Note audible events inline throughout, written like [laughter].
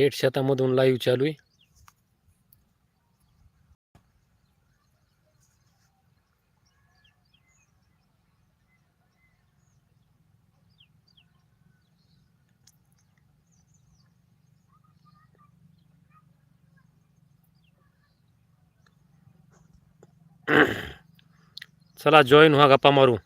थेट शेतामधून लाईव्ह चालू आहे. [clears throat] चला जॉईन व्हा गप्पा मारू.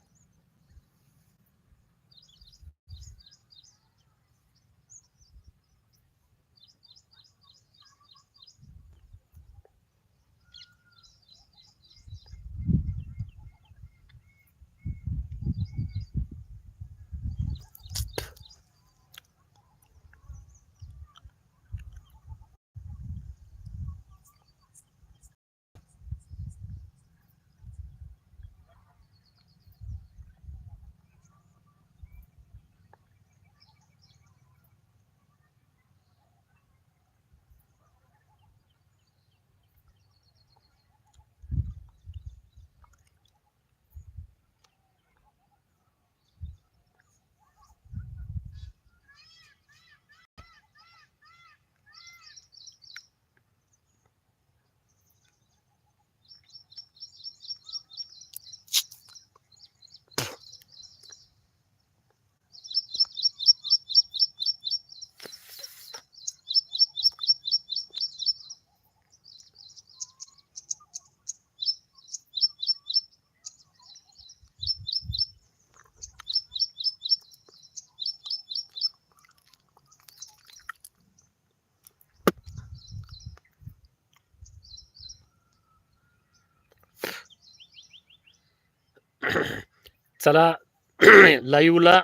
चला [coughs] लाईव्हला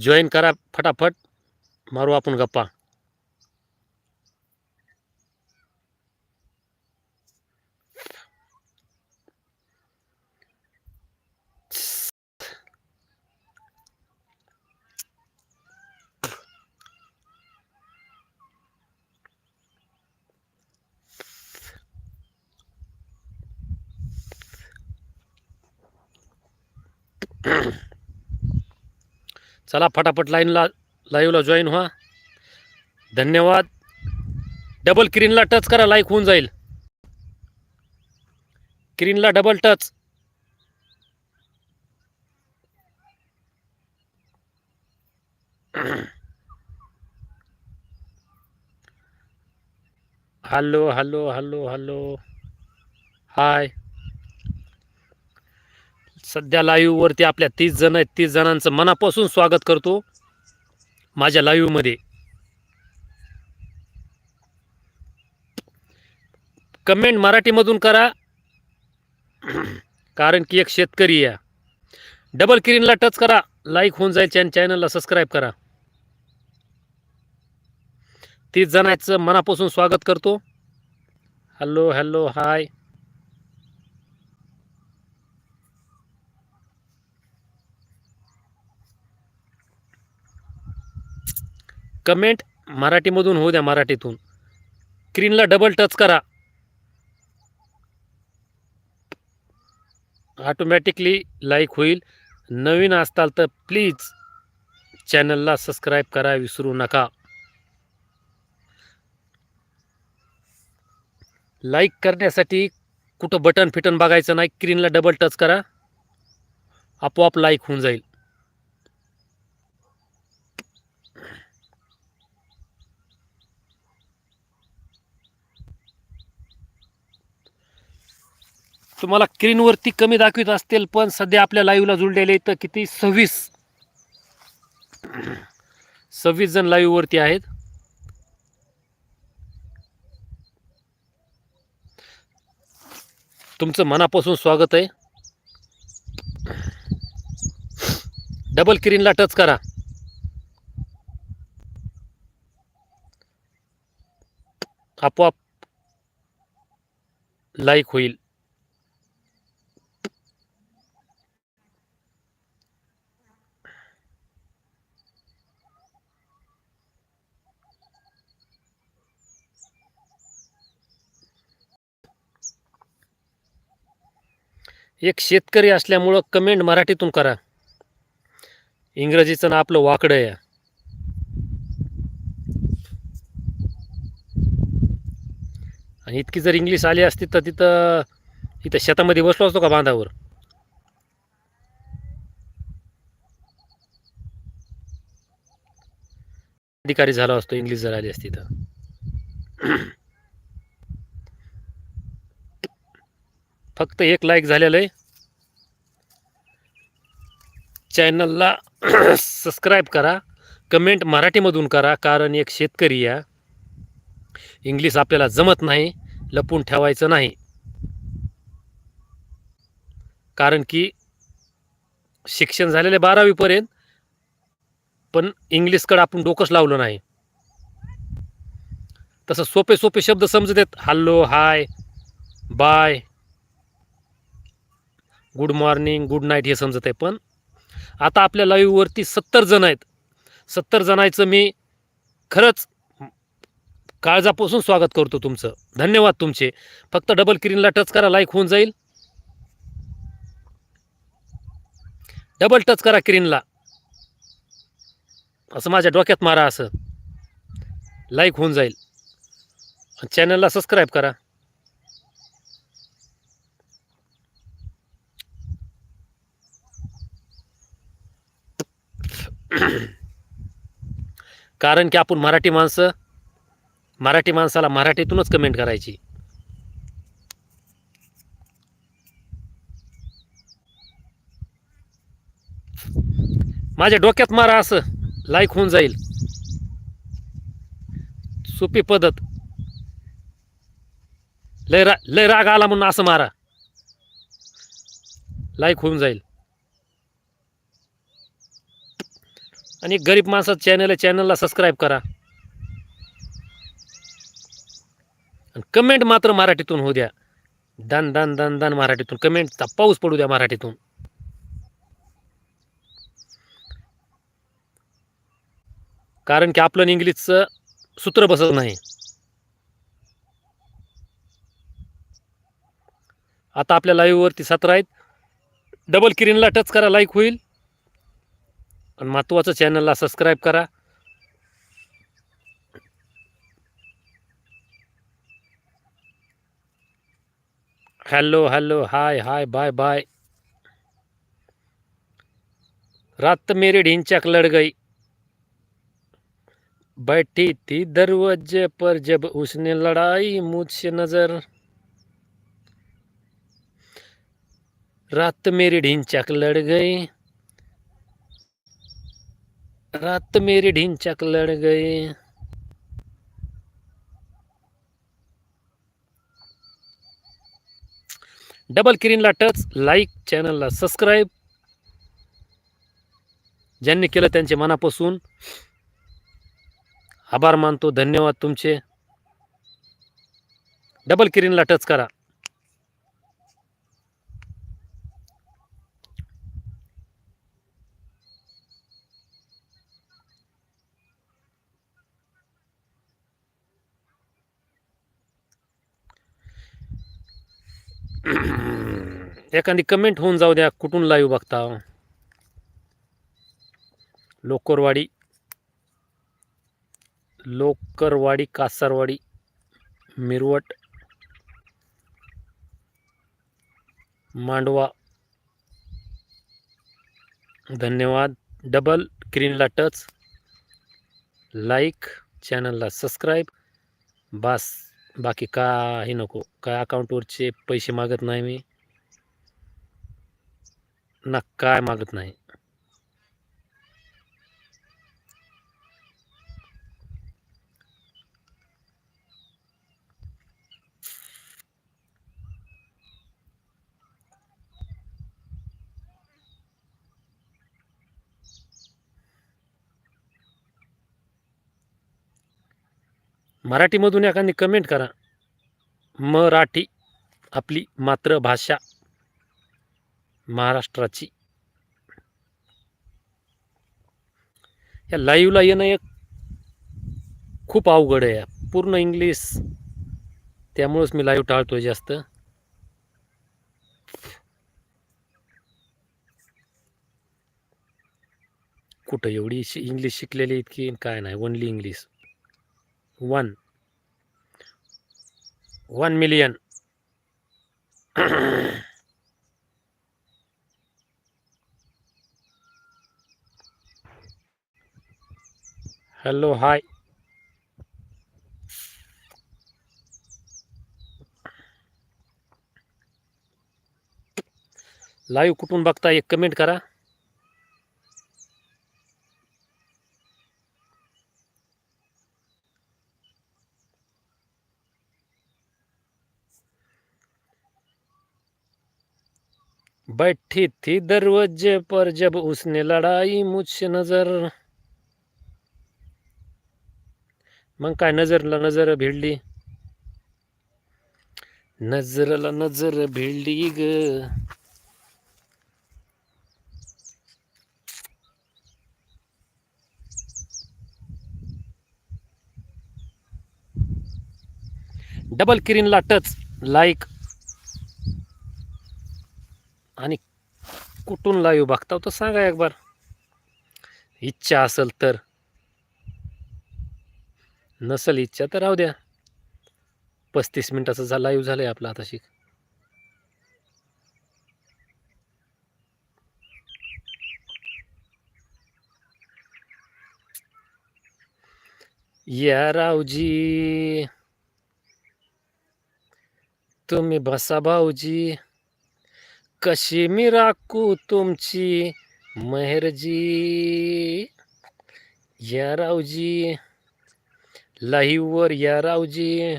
जॉईन करा फटाफट. मारू आपण गप्पा. चला फटाफट लाईनला लाईव्हला जॉईन व्हा. धन्यवाद. डबल क्रीनला टच करा लाईक होऊन जाईल. क्रीनला double touch hello hello hello hello hi सध्या लाईव्हवरती आपल्या तीस जण आहेत. तीस जणांचं मनापासून स्वागत करतो. माझ्या लाईव्हमध्ये कमेंट मराठीमधून करा. [clears throat] कारण की एक शेतकरी आहे. डबल किरीनला टच करा. लाईक होऊन जाईल चॅन चॅनलला सबस्क्राईब करा. तीस जणांचं मनापासून स्वागत करतो. हॅलो हॅलो हाय कमेंट मराठीमधून होऊ द्या मराठीतून. स्क्रीनला डबल टच करा. ऑटोमॅटिकली लाईक होईल. नवीन असताल तर प्लीज चॅनलला सबस्क्राईब करा विसरू नका. लाईक करण्यासाठी कुठं बटन फिटन बघायचं नाही स्क्रीनला डबल टच करा. आपोआप लाईक होऊन जाईल. तुम्हाला स्क्रीनवरती कमी दाखवित असतील पण सध्या आपल्या लाईव्हला जुळलेले तर किती? सव्वीस. सव्वीस जण लाईव्हवरती आहेत. तुमचं मनापासून स्वागत आहे. डबल स्क्रीनला टच करा. आपोआप लाईक होईल. एक शेतकरी असल्यामुळं कमेंट मराठीतून करा. इंग्रजीचं ना आपलं वाकडं आहे. आणि इतकी जर इंग्लिश आली असती तर तिथं इथं शेतामध्ये बसलो असतो का बांधावर? अधिकारी झाला असतो इंग्लिश जर आली असती तर. फक्त एक लाईक झालेलं आहे. चॅनलला सबस्क्राईब [clears throat] करा. कमेंट मराठीमधून करा कारण एक शेतकरी या. इंग्लिश आपल्याला जमत नाही लपून ठेवायचं नाही. कारण की शिक्षण झालेले बारावीपर्यंत पण इंग्लिशकडं आपण डोकंच लावलं नाही. तसं सोपे सोपे शब्द समजत आहेत. Hello hi bye good morning good night हे समजत आहे. पण आता आपल्या लाईव्हवरती सत्तर जण आहेत. सत्तर जणांचं मी खरंच काळजापासून स्वागत करतो तुमचं. धन्यवाद तुमचे. फक्त डबल क्रीनला टच करा लाईक होऊन जाईल. डबल टच करा क्रीनला असं माझ्या डोक्यात मारा असं. लाईक होऊन जाईल. चॅनलला सबस्क्राईब करा. [clears throat] कारण की आपण मराठी माणसं मराठी माणसाला मराठीतूनच कमेंट करायची. माझ्या डोक्यात मारा असं लाईक होऊन जाईल. सोपी पद्धत. लय रा लय राग आला म्हणून असं मारा. लाईक होऊन जाईल. आणि गरीब माणसाचं चॅनल आहे चॅनलला सबस्क्राईब करा. आणि कमेंट मात्र मराठीतून होऊ द्या. दन दन दन दन मराठीतून. कमेंटचा पाऊस पडू द्या मराठीतून. कारण की आपलं इंग्लिशचं सूत्र बसत नाही. आता आपल्या लाईव्हवरती सतरा आहेत. डबल किरीनला टच करा लाईक होईल. आणि महत्त्वाचं चॅनलला सबस्क्राईब करा. Hello hello hi hi bye bye रात मेरी ढिंचक लड़ गई. बैठी थी दरवाजे पर जब उसने लड़ाई मुझसे नजर. रात मेरी ढिंचक लड़ गई. रात मेरी ढिंचक लड़ गए डबल किरीनला टच लाईक चॅनलला सबस्क्राईब ज्यांनी केलं त्यांचे मनापासून. आभार मानतो धन्यवाद तुमचे. डबल किरीनला टच करा. [clears throat] एखादी कमेंट होऊन जाऊ द्या कुठून लाईव्ह बघता? लोकरवाडी. लोकरवाडी कासारवाडी मिरवट मांडवा. धन्यवाद. डबल स्क्रीनला टच लाईक चॅनलला सबस्क्राईब बास. बाकी काही नको. काय अकाउंटवरचे पैसे मागत नाही मी. ना काय मागत नाही. मराठीमधून एखादी कमेंट करा. मराठी आपली मातृभाषा महाराष्ट्राची. या लाईव्हला येणं एक खूप अवघड आहे. पूर्ण इंग्लिश त्यामुळंच मी लाईव्ह टाळतोय जास्त. कुठं एवढी इंग्लिश शिकलेली इतकी काय नाही. Only English one one million hello hi live कुठून बघता एक कमेंट करा. बैठी थी दरवाजे पर जब उसने लड़ाई मुझसे नजर। मग काय नजरला नजर भिडली? नजरला नजर भिडली ग। डबल किरीनला टच लाईक आणि कुठून लाईव्ह बघता तर सांगा एक बार इच्छा असेल तर. नसल इच्छा तर राहू द्या. पस्तीस मिनिटाचा झा लाईव्ह झालाय आपला आता शिक. या रावजी. तुम्ही बसा भाऊजी. कशी मी राखू तुमची मेहरजी? या रावजी. लाईव्हवर या रावजी.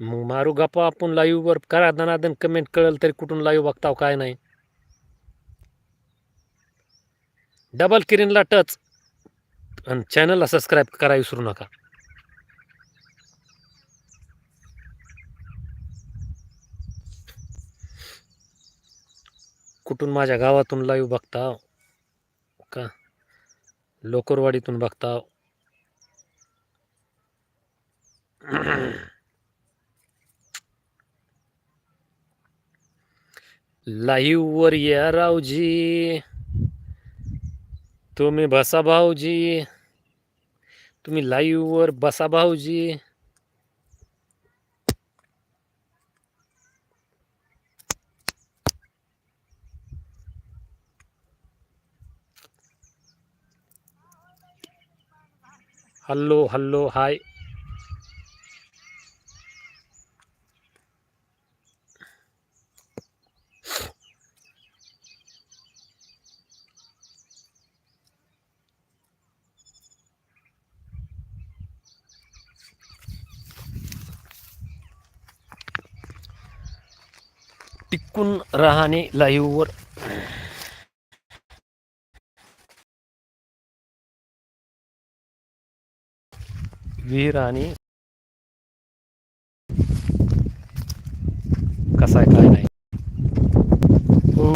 मग मारू गप्पा आपण लाईव्हवर. करा दनादन कमेंट कळल तरी कुठून लाईव्ह बघताव काय नाही. डबल किरीनला टच आणि चॅनलला सबस्क्राईब करा विसरू नका. कुठून माझ्या गावातून लाईव्ह बघता? का? लोकरवाडीतून बघता? लाईव्ह वर या रावजी. तुम्ही बसा भाऊजी. तुम्ही लाईव्ह वर बसा भाऊजी. हल्लो हल्लो हाय टिकून राहणे लाईव्हवर विहीर आणि कसा आहे काय नाही. हो